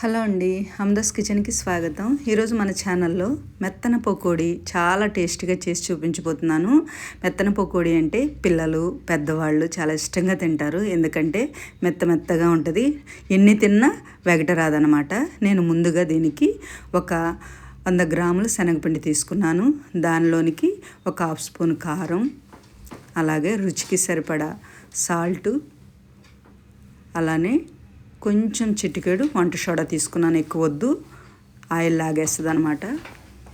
Hello అండి హమ్దస్ కిచెన్కి స్వాగతం. ఈరోజు మన ఛానల్లో మెత్తన పకోడీ చాలా టేస్టీగా చేసి చూపించబోతున్నాను. మెత్తన పకోడీ అంటే పిల్లలు పెద్దవాళ్ళు చాలా ఇష్టంగా తింటారు. ఎందుకంటే మెత్త మెత్తగా ఉంటుంది. ఎన్ని తిన్నా వెగటరాదనమాట నేను ముందుగా దీనికి ఒక వంద గ్రాములు శనగపిండి తీసుకున్నాను. దానిలోనికి ఒక హాఫ్ స్పూన్ కారం అలాగే రుచికి సరిపడా సాల్టు అలానే కొంచెం చిటికెడు వంట సోడా తీసుకున్నాను ఎక్కువ వద్దు. ఆయిల్ లాగేస్తుంది అనమాట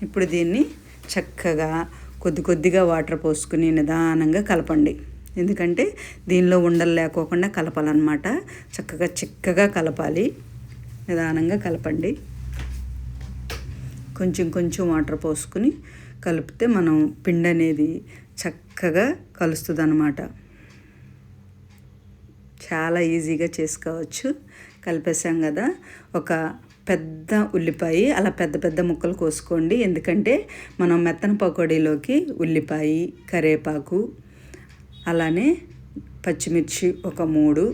ఇప్పుడు దీన్ని చక్కగా కొద్ది కొద్దిగా వాటర్ పోసుకుని నిదానంగా కలపండి. ఎందుకంటే దీనిలో ఉండలు లేకోకుండా కలపాలన్నమాట. చక్కగా చిక్కగా కలపాలి. నిదానంగా కలపండి. కొంచెం కొంచెం వాటర్ పోసుకుని కలిపితే మనం పిండి అనేది చక్కగా కలుస్తుంది అనమాట చాలా ఈజీగా చేసుకోవచ్చు. కలిపేసాం కదా ఒక పెద్ద ఉల్లిపాయ అలా పెద్ద పెద్ద ముక్కలు కోసుకోండి. ఎందుకంటే మనం మెత్తన పకోడీలోకి ఉల్లిపాయ కరేపాకు అలానే పచ్చిమిర్చి ఒక మూడు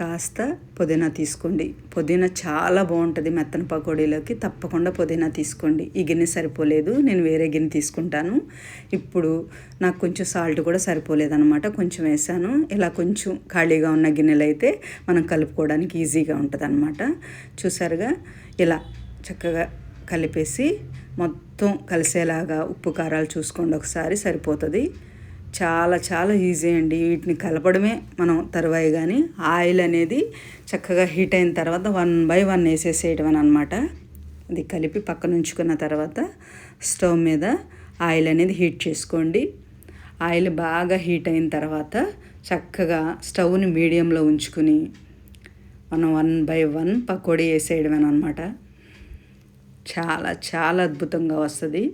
కాస్త పుదీనా తీసుకోండి. పుదీనా చాలా బాగుంటుంది మెత్తన పకోడీలోకి. తప్పకుండా పుదీనా తీసుకోండి. ఈ గిన్నె సరిపోలేదు. నేను వేరే గిన్నె తీసుకుంటాను. ఇప్పుడు నాకు కొంచెం సాల్ట్ కూడా సరిపోలేదన్నమాట. కొంచెం వేసాను. ఇలా కొంచెం ఖాళీగా ఉన్న గిన్నెలు అయితే మనం కలుపుకోవడానికి ఈజీగా ఉంటుంది అనమాట చూసారుగా? ఇలా చక్కగా కలిపేసి మొత్తం కలిసేలాగా ఉప్పు కారాలు చూసుకోండి. ఒకసారి సరిపోతుంది. చాలా చాలా ఈజీ అండి. వీటిని కలపడమే మనం తరువాయి కానీ ఆయిల్ అనేది చక్కగా హీట్ అయిన తర్వాత వన్ బై వన్ వేసేసేయటం అనమాట అది కలిపి పక్కన ఉంచుకున్న తర్వాత స్టవ్ మీద ఆయిల్ అనేది హీట్ చేసుకోండి. ఆయిల్ బాగా హీట్ అయిన తర్వాత చక్కగా స్టవ్ని మీడియంలో ఉంచుకుని మనం వన్ బై వన్ పకోడీ వేసేయడమేనమాట చాలా చాలా అద్భుతంగా వస్తుంది.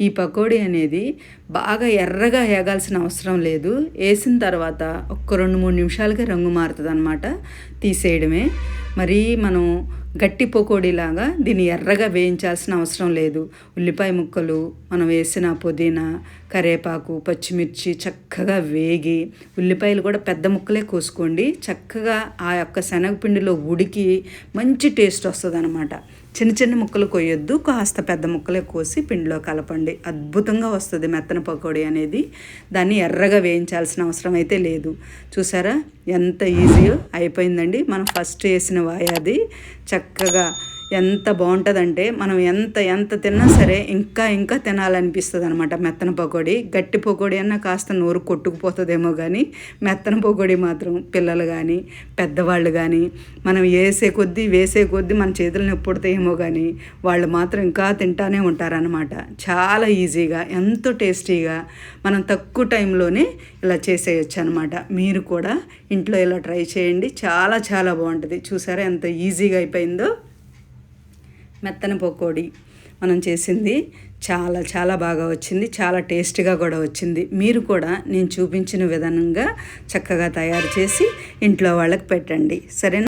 ఈ పకోడీ అనేది బాగా ఎర్రగా వేగాల్సిన అవసరం లేదు. వేసిన తర్వాత ఒక్క రెండు మూడు నిమిషాలకే రంగు మారుతుంది అనమాట తీసేయడమే. మరీ మనం గట్టి పకోడీలాగా దీన్ని ఎర్రగా వేయించాల్సిన అవసరం లేదు. ఉల్లిపాయ ముక్కలు మనం వేసిన పుదీనా కరేపాకు పచ్చిమిర్చి చక్కగా వేగి ఉల్లిపాయలు కూడా పెద్ద ముక్కలే కోసుకోండి. చక్కగా ఆ యొక్క శనగపిండిలో ఉడికి మంచి టేస్ట్ వస్తుంది అనమాట చిన్న చిన్న ముక్కలు కొయ్యొద్దు. కాస్త పెద్ద ముక్కలే కోసి పిండిలో కలపండి. అద్భుతంగా వస్తుంది మెత్తన పకోడీ అనేది. దాన్ని ఎర్రగా వేయించాల్సిన అవసరం అయితే లేదు. చూసారా? ఎంత ఈజీ అయిపోయిందండి. మనం ఫస్ట్ వేసిన వాయాది చక్కగా ఎంత బాగుంటుందంటే మనం ఎంత ఎంత తిన్నా సరే ఇంకా ఇంకా తినాలనిపిస్తుంది అనమాట మెత్తన పకోడీ గట్టి పకోడీ అన్న కాస్త నోరు కొట్టుకుపోతుందేమో కానీ మెత్తన పకోడీ మాత్రం పిల్లలు కానీ పెద్దవాళ్ళు కానీ మనం వేసే కొద్దీ వేసే కొద్దీ మన చేతులు నొప్పుడుతాయేమో కానీ వాళ్ళు మాత్రం ఇంకా తింటానే ఉంటారనమాట. చాలా ఈజీగా ఎంతో టేస్టీగా మనం తక్కువ టైంలోనే ఇలా చేసేయచ్చు అనమాట మీరు కూడా ఇంట్లో ఇలా ట్రై చేయండి. చాలా చాలా బాగుంటుంది. చూసారా ఎంత ఈజీగా అయిపోయిందో? మెత్తన పకోడీ మనం చేసింది. చాలా చాలా బాగా వచ్చింది. చాలా టేస్టీగా కూడా వచ్చింది. మీరు కూడా నేను చూపించిన విధానంగా చక్కగా తయారు చేసి ఇంట్లో వాళ్ళకి పెట్టండి. సరేనా?